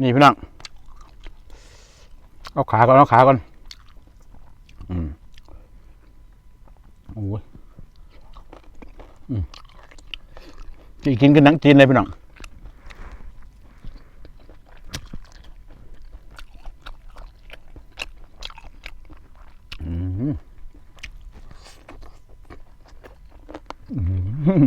นี่พี่น้อง เอาขาก่อน เอาขาก่อน อืมโอ้ยอืมจีกินกันหนังจีนเลยพี่น้อง อืมอืม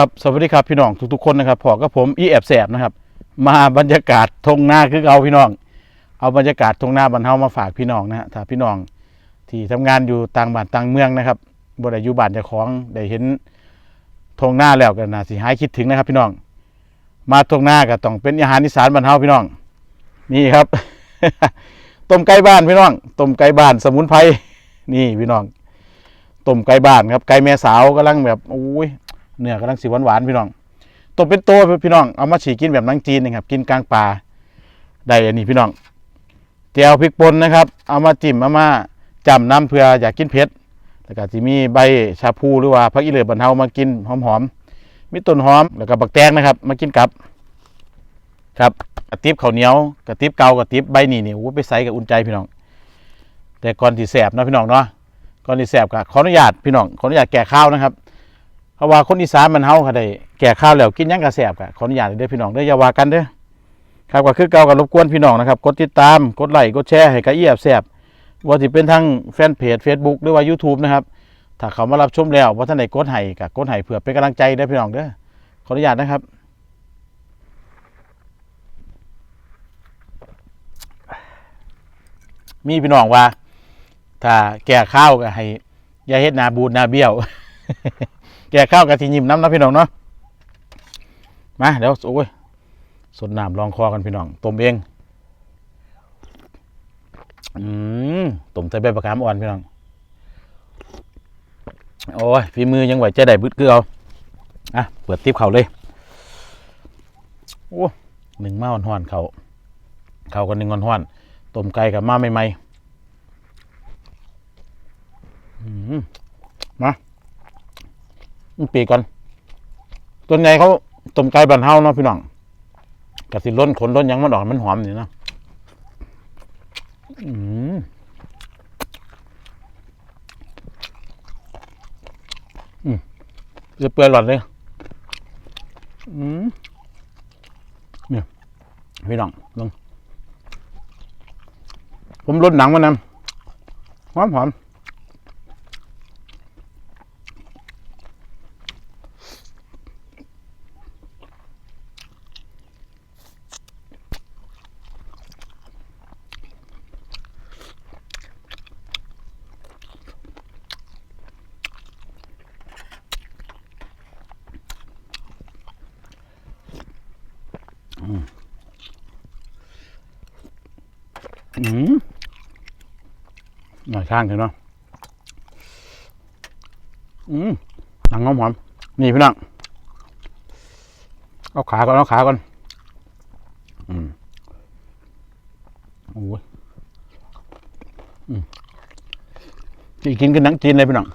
ครับสวัสดีครับพี่น้องทุกๆคนนะครับพอกับผมอีแอบแสบนะครับ มาบรรยากาศทงหน้าคือเอาพี่น้อง เอาบรรยากาศทงหน้าบรรเทามาฝากพี่น้องนะฮะถ้าพี่น้องที่ทำงานอยู่ต่างบ้านต่างเมืองนะครับบ่ได้อยู่บ้านเจ้าของได้เห็นทงหน้าแล้วกันนะสิหายคิดถึงนะครับพี่น้อง มาทงหน้าก็ต้องเป็นอาหารอีสานบรรเทาพี่น้อง นี่ครับต้มไก่บ้านพี่น้องต้มไก่บ้านสมุนไพรนี่พี่น้องต้มไก่บ้านครับไก่แม่สาวกำลังแบบโอ้ย เนื้อกำลังสีหวานๆพี่น้องตัวเป็นตัวพี่น้องเอามาฉีกกินแบบนังจีนนะครับกินกลางป่าได้อันนี้พี่น้องเจียวพริกป่นนะครับ เอามาจิ้มเอามาจำน้ำเพื่ออยากกินเผ็ดแล้วก็จะมีใบชาพูหรือว่าผักอีเหลือบรรเทามากินหอมๆมีต้นหอมแล้วก็บักแตงนะครับ มากินกับครับกระติบข้าวเหนียวกระติบเกากระติบใบนี่นี่โอ้ไปใส่กับอุ่นใจพี่น้อง แต่ก่อนที่แสบนะพี่น้องเนาะก่อนที่แสบก็ขออนุญาตพี่น้องขออนุญาตแก่ข้าวนะครับ เพราะว่าคนอีสานมันเฮาค่ะได้แก่ข้าวแล้วกินยังกระแสบกะขออนุญาตเด้อพี่น้องเด้ออย่าว่ากันเด้อครับก็คือเก่ากับรบกวนพี่น้องนะครับกดติดตามกดไลค์กดแชร์ให้กับอีแอบแสบว่าสิเป็นทั้งแฟนเพจ Facebook หรือว่า YouTube นะครับถ้าเขามารับชมแล้วว่าท่านใดกดให้ก็กดให้เพื่อเป็นกำลังใจเด้อพี่น้องเด้อขออนุญาตนะครับมีพี่น้องว่า ถ้าแก่ข้าวก็ให้อย่าเฮ็ดนาบูดนาเบี้ยว แก่ข้าวกับที่ยิ้มน้ำนะพี่น้องเนาะมาเดี๋ยวโอ้ยสดน้ำลองคอกันพี่น้องต้มเองอืมต้มใส่ใบประคามอ่อนพี่น้องโอ้ยฝีมือยังไหวใจได้บึดคือเอาอะเปิดทิปเขาเลยโอ้หนึ่งมาห่อนๆเขาเขากันหนึ่งห่อนๆต้มไก่กับมาใหม่ๆอืม ปีก่อนตัวนใหญ่เขาต้มไก่บันเฮาเนาะพี่น้องกระสิล้นขนล้นยังมันออกมันหอมนี่นะอืมอืมจะเปื่อยหลอดเลยอืมเนี่ยพี่น้องลองผมลดหนังมันนำหอมหอม อืมหน่อยข้างถึงเนาะอืมหนังหอมหอมนี่พี่น้องเอาขาก่อนเอาขาก่อนอืมโอ้ยอืมจีกินกันหนังจีนเลยพี่น้อง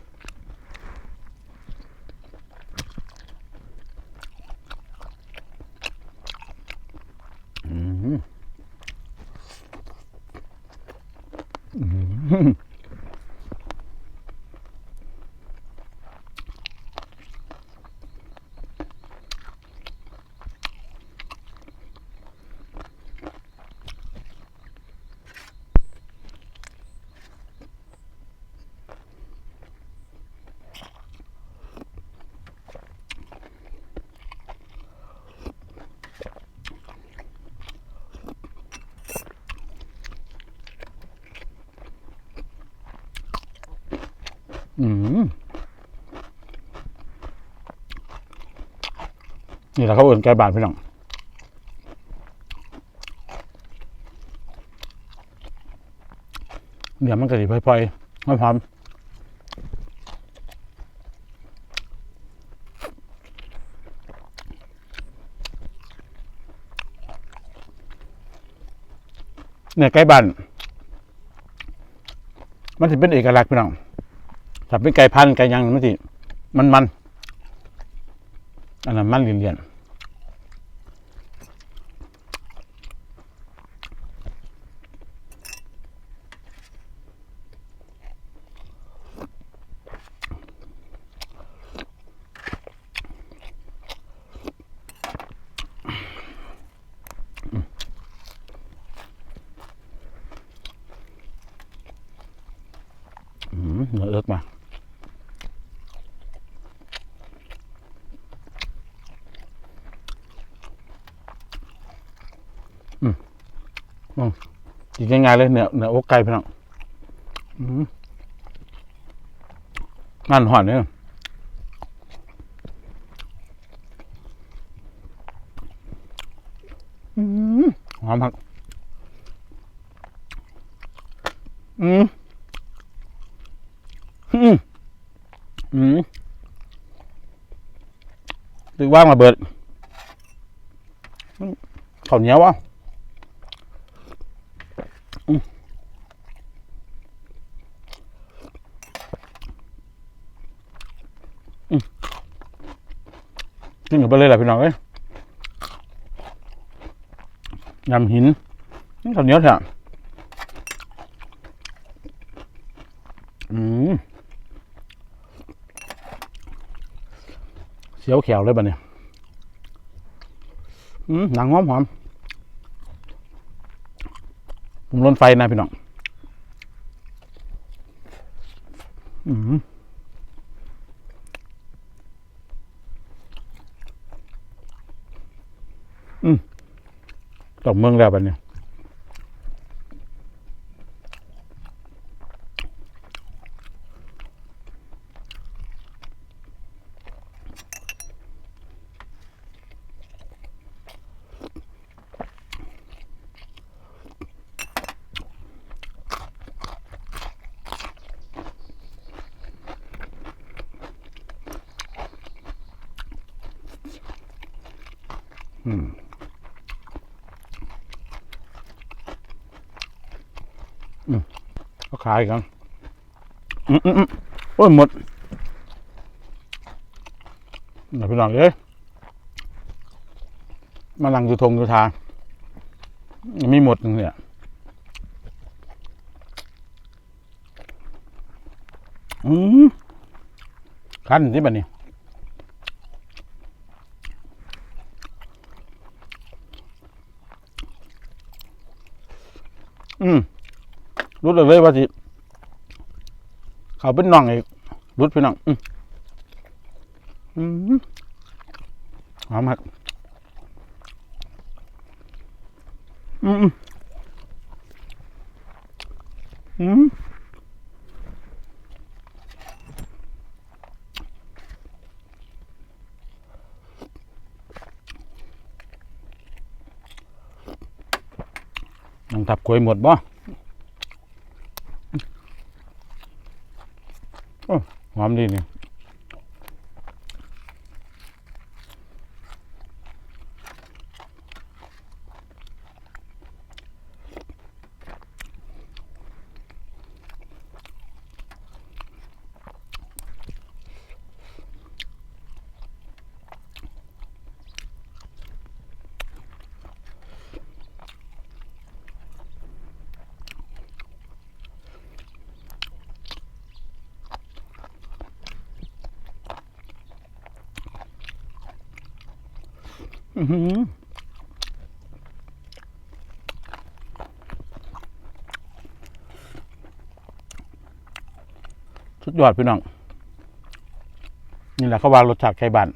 อืม อ อืม นี่แหละเขาเอื่นไก่บานพี่น้องเดี๋ยวมันก็ดีพลอยๆไม่พร้อมเนี่ยไก่บ้านมันถึเป็นเอกลักษณ์พี่น้องถ้าเป็นไก่พันธุ์ไก่ยังมันสิมันมัน อันนั้นมันเรียนๆอืมเนื้อเอิกมา กินง่ายๆเลยเนื้อเนื้ออกไก่พี่น้องงานหอนเนี่ยหอมผักอืมอืมอืมตึกว่างระเบิดข้าวเหนียวอะ กินกับไปเลยแหละพี่น้องเอ้ยยำหินนี่ข้าวเหนียวแท้อืมเสียวแขวเลยบัดเนี่ยอืมหนังหอมหอมผมล้นไฟนะพี่น้อง อืม ตกเมืองแล้วบัดเนี่ยอืม เขายกันอืมอืมโอ้ยหมดเดี๋ยวพี่น้องเอ้ยมาลังอยู่ทงอยู่ทางมีหมดนึงเนี่ยอืมคันที่บันนี้อืม รู้เลยว่าสิเขาเป็นน้องไอ้รุดพี่น้องอืมอืมหอมมากอืมอืมอืมน้องทับกล้วยหมดบ่ หอมดีเนี่ย สุดยอดพี่น้อง นี่แหละเขาวางรสชาติไข่บัน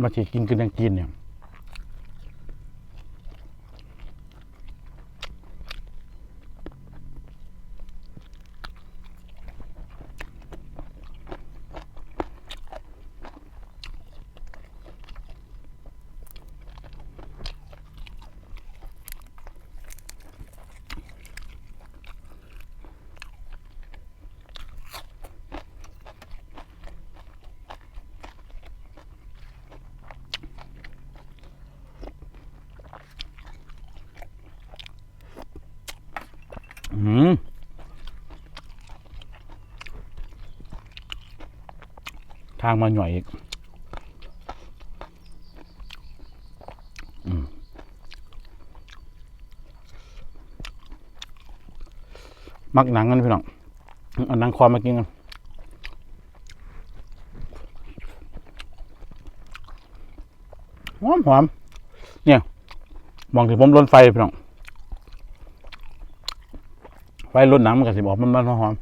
มาฉีกินกันยังกินเนี่ย ทางมาหน่อยอีกมักหนังกันพี่น้องเอาหนังคอมากินกันหอมหอมเนี่ย มองถึงผมลนไฟพี่น้อง ไฟรถหนังมันก็สิบอกมันมันหอม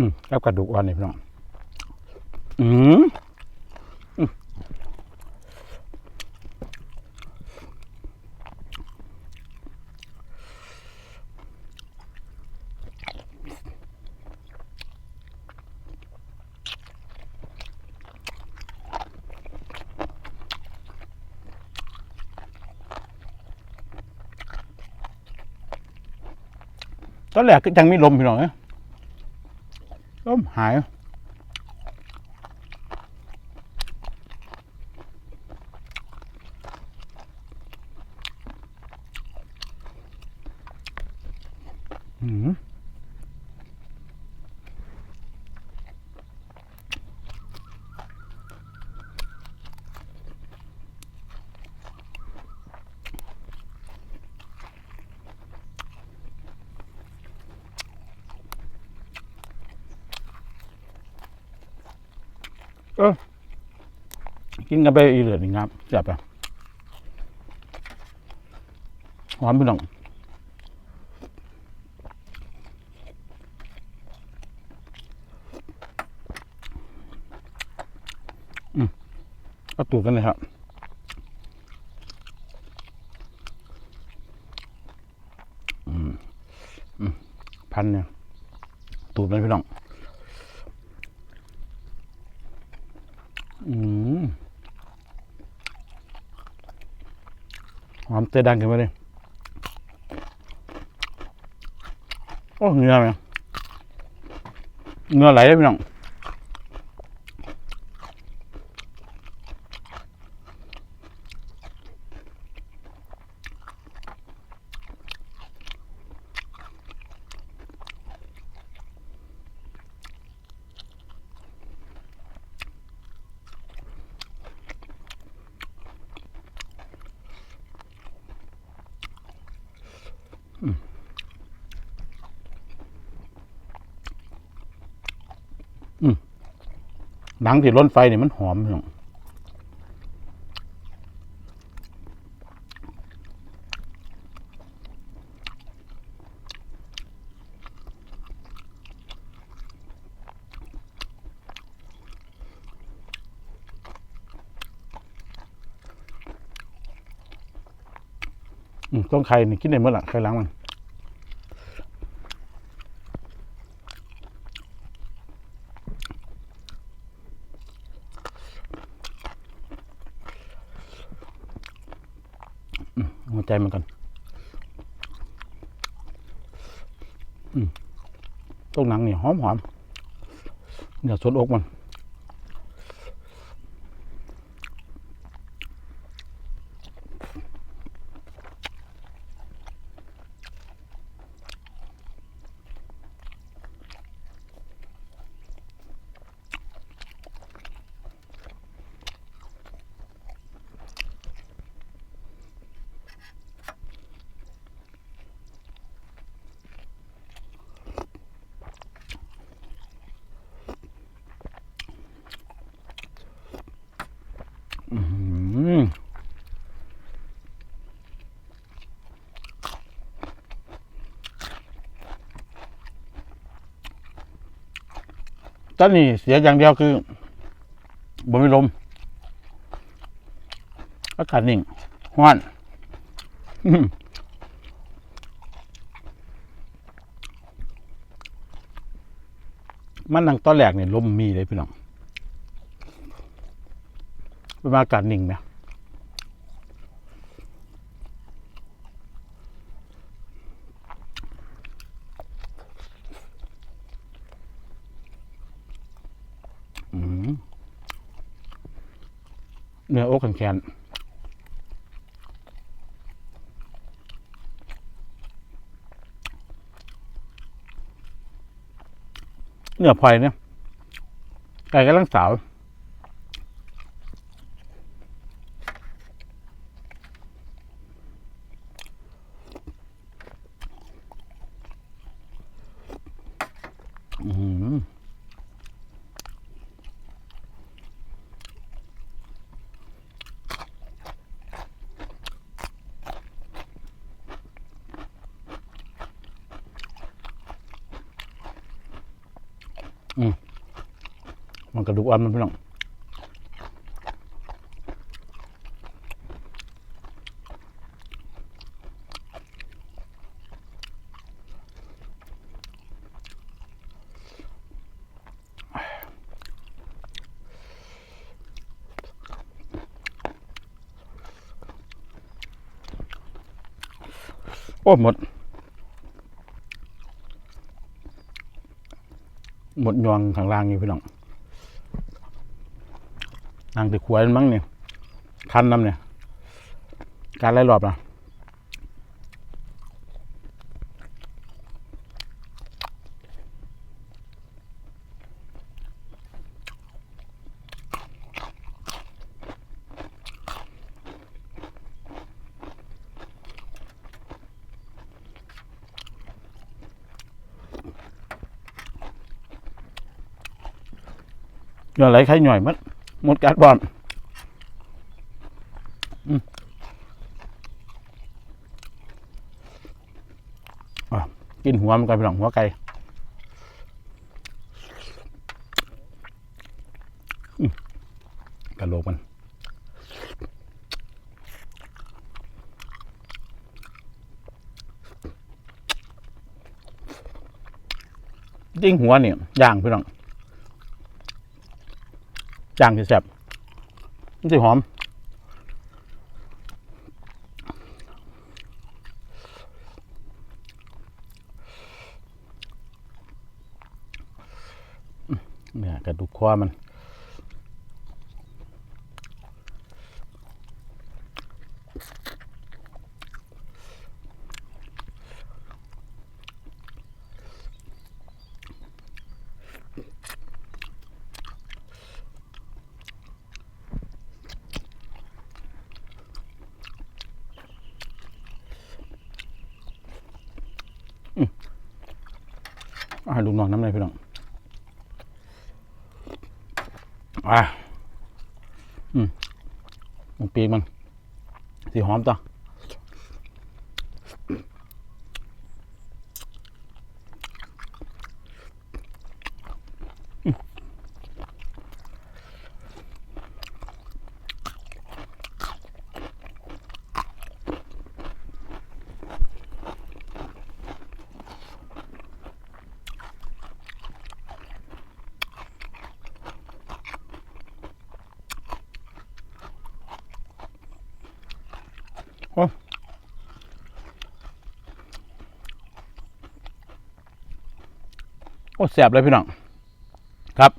อืมแล้วกระดูกอ่อนนี่พี่น้องอืมตอนแรกก็ยังไมีลมพี่น้องเอ้ย ล กินกันไปอีเหลือนี่ครับจับอะหอมพี่น้องอืมก็ตูดกันเลยครับอืมอืมพันเนี่ย ตูดมันพี่น้อง อืมหอมเตดังขึ้นมาเลยโอ้เงือไหมเงือไหลเลยพี่น้อง ห นังที่ล้นไฟเนี่ยมันหอมพี่น้องต้องไข่นี่กินได้เมื่อไหร่ไข่ล้างมัน หัวใจมันกันอืมต้มหนังนี่หอมหอมเดี๋ยวสดอกมัน ตอนนี้เสียอย่างเดียวคือบ่มีลมอากาศนิ่งห้อนมันนั่งตอนแรกเนี่ยลมมีเลยพี่น้องเป็นอากาศนิ่งไหมอืมเนื้ ออกแข็งเนื้อพลอยเนี่ยไก่กำลังสาวอื้อหือ มันกระดูกอ่อนมันพี่น้องโอ้หมด หมดยวงข้างล่างนี่พี่น้อง นางติขวายมันมั้งเนี่ยคันน้ำเนี่ย การไล่รอบนะหน่อยไหลไข่หน่อยมัด หมดกัดบอลอืมอะกินหัวมันกันไปหลังหัวไก่กระโหลกมันจริงหัวเนี่ยย่างพี่น้อง จางแสบมันจะหอม เนี่ยกระดูกคอมัน อาให้ลูกน้องน้ำเลยพี่น้อง อะอืมมันปีกมันสีหอมต่อ อ้แสบเลยพี่น้องครับ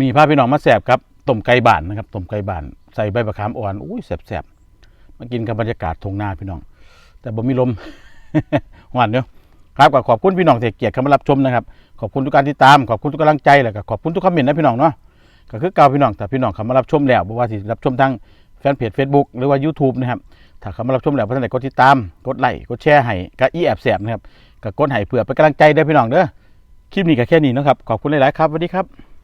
มีพาพี่น้องมาแสบครับต้มไก่บ้านนะครับต้มไก่บ้าน ใส่ใบมะขามอ่อนอุ้ยแสบแสบมากินกับบรรยากาศทงหน้าพี่น้อง แต่บ่มีลมหวานเนาะครับก็ขอบคุณพี่น้องที่เกียรติเข้ามารับชมนะครับ ขอบคุณทุกการติดตาม ขอบคุณทุกกำลังใจแล้วก็ขอบคุณทุกคอมเมนต์นะพี่น้องเนาะก็คือเก่าพี่น้องแต่พี่น้องเข้ามารับชมแล้วบ่ว่าสิรับชมทางแฟนเพจ Facebook หรือว่า YouTube นะครับถ้าเข้ามารับชมแล้วเพื่อนไหนกดติดตาม กดไลค์กดแชร์ให้ก็อีแอบแสบนะครับก็กดให้เพื่อเป็นกำลังใจเด้พี่น้องเด้อ คลิปนี้ก็แค่นี้นะครับ ขอบคุณหลาย ๆ ครับสวัสดีครับ